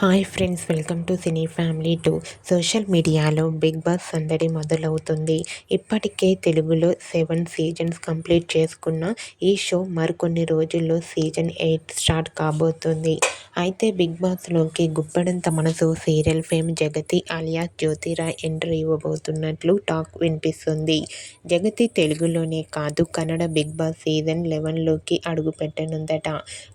Hi friends welcome to cine family two social మీడియాలో Bigg Boss సందడి మొదలవుతుంది. ఇప్పటికే తెలుగులో సెవెన్ సీజన్స్ కంప్లీట్ చేసుకున్న ఈ షో మరికొన్ని రోజుల్లో సీజన్ ఎయిట్ స్టార్ట్ కాబోతుంది. అయితే big బాస్లోకి Guppedantha Manasu serial fame Jagathi Aliya Jyothi Rai entry ఇవ్వబోతున్నట్లు talk వినిపిస్తుంది. జగతి తెలుగులోనే కాదు కన్నడ బిగ్ బాస్ సీజన్ లెవెన్లోకి అడుగుపెట్టనుందట.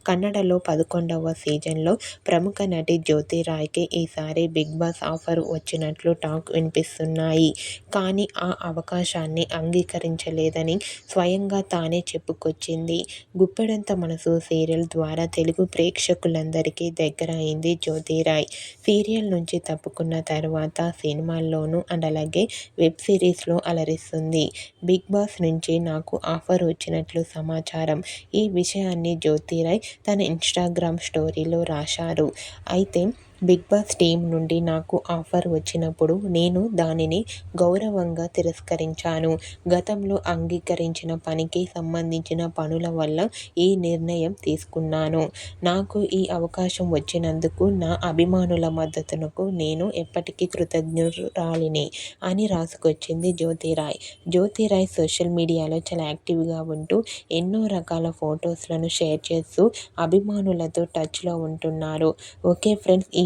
కన్నడలో పదకొండవ సీజన్లో ప్రముఖ నటి జ్యోతిరాయ్కి ఈసారి బిగ్ బాస్ ఆఫర్ వచ్చినట్లు టాక్ వినిపిస్తున్నాయి. కానీ ఆ అవకాశాన్ని అంగీకరించలేదని స్వయంగా తానే చెప్పుకొచ్చింది. గుప్పెడంత మనసు సీరియల్ ద్వారా తెలుగు ప్రేక్షకులందరికీ దగ్గర అయింది జ్యోతిరాయ్. సీరియల్ నుంచి తప్పుకున్న తర్వాత సినిమాల్లోనూ అండ్ అలాగే వెబ్ సిరీస్లో అలరిస్తుంది. బిగ్ బాస్ నుంచి నాకు ఆఫర్ వచ్చినట్లు సమాచారం. ఈ విషయాన్ని జ్యోతిరాయ్ తన ఇన్స్టాగ్రామ్ స్టోరీలో రాశారు. అయితే బిగ్ బాస్ టీం నుండి నాకు ఆఫర్ వచ్చినప్పుడు నేను దానిని గౌరవంగా తిరస్కరించాను. గతంలో అంగీకరించిన పనికి సంబంధించిన పనుల వల్ల ఈ నిర్ణయం తీసుకున్నాను. నాకు ఈ అవకాశం వచ్చినందుకు నా అభిమానుల మద్దతునకు నేను ఎప్పటికీ కృతజ్ఞురాలిని అని రాసుకొచ్చింది జ్యోతిరాయ్. జ్యోతిరాయ్ సోషల్ మీడియాలో చాలా యాక్టివ్గా ఉంటూ ఎన్నో రకాల ఫొటోస్లను షేర్ చేస్తూ అభిమానులతో టచ్లో ఉంటున్నారు ఓకే ఫ్రెండ్స్ ఈ